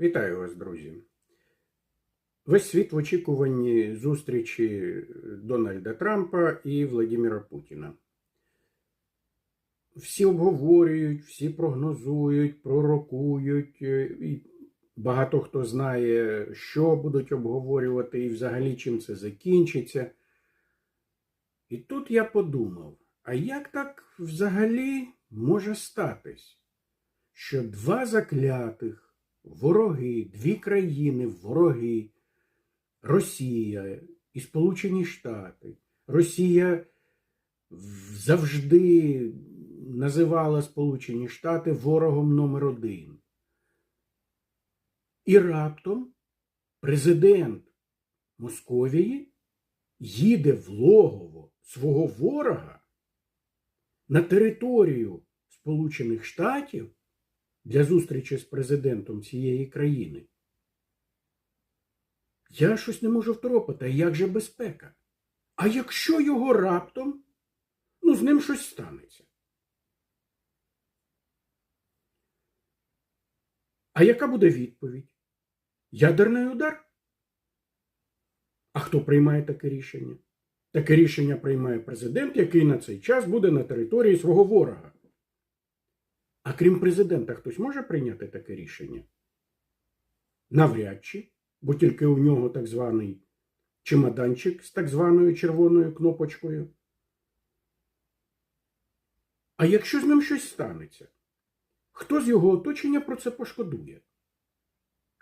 Вітаю вас, друзі. Весь світ в очікуванні зустрічі Дональда Трампа і Владимира Путіна. Всі обговорюють, всі прогнозують, пророкують, е, і багато хто знає, що будуть обговорювати і взагалі чим це закінчиться. І тут я подумав: а як так взагалі може статись, що два заклятих вороги, дві країни, вороги, Росія і Сполучені Штати. Росія завжди називала Сполучені Штати ворогом номер один. І раптом президент Московії їде в логово свого ворога на територію Сполучених Штатів для зустрічі з президентом цієї країни. Я щось не можу второпати, а як же безпека? А якщо його раптом, ну, з ним щось станеться? А яка буде відповідь? Ядерний удар? А хто приймає таке рішення? Таке рішення приймає президент, який на цей час буде на території свого ворога. А крім президента, хтось може прийняти таке рішення? Навряд чи, бо тільки у нього так званий чемоданчик з так званою червоною кнопочкою. А якщо з ним щось станеться, хто з його оточення про це пошкодує?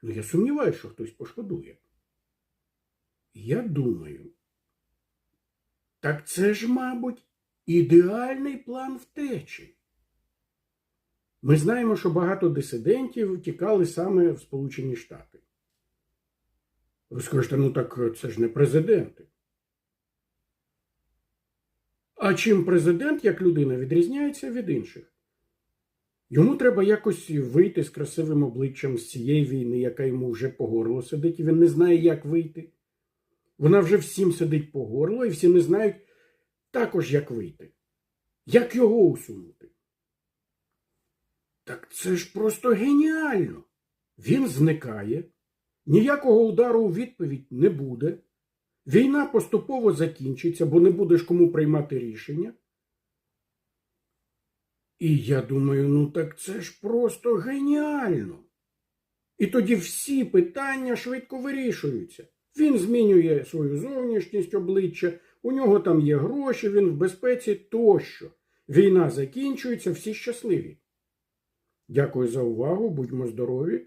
Ну, я сумніваюся, що хтось пошкодує. Я думаю, так це ж, мабуть, ідеальний план втечі. Ми знаємо, що багато дисидентів тікали саме в Сполучені Штати. Ви скажете, ну так це ж не президенти. А чим президент, як людина, відрізняється від інших? Йому треба якось вийти з красивим обличчям з цієї війни, яка йому вже по горло сидить, і він не знає, як вийти. Вона вже всім сидить по горло, і всі не знають також, як вийти. Як його усунути? Так це ж просто геніально. Він зникає, ніякого удару у відповідь не буде. Війна поступово закінчиться, бо не будеш кому приймати рішення. І я думаю, ну так це ж просто геніально. І тоді всі питання швидко вирішуються. Він змінює свою зовнішність обличчя, у нього там є гроші, він в безпеці тощо. Війна закінчується, всі щасливі. Дякую за увагу, будьмо здорові.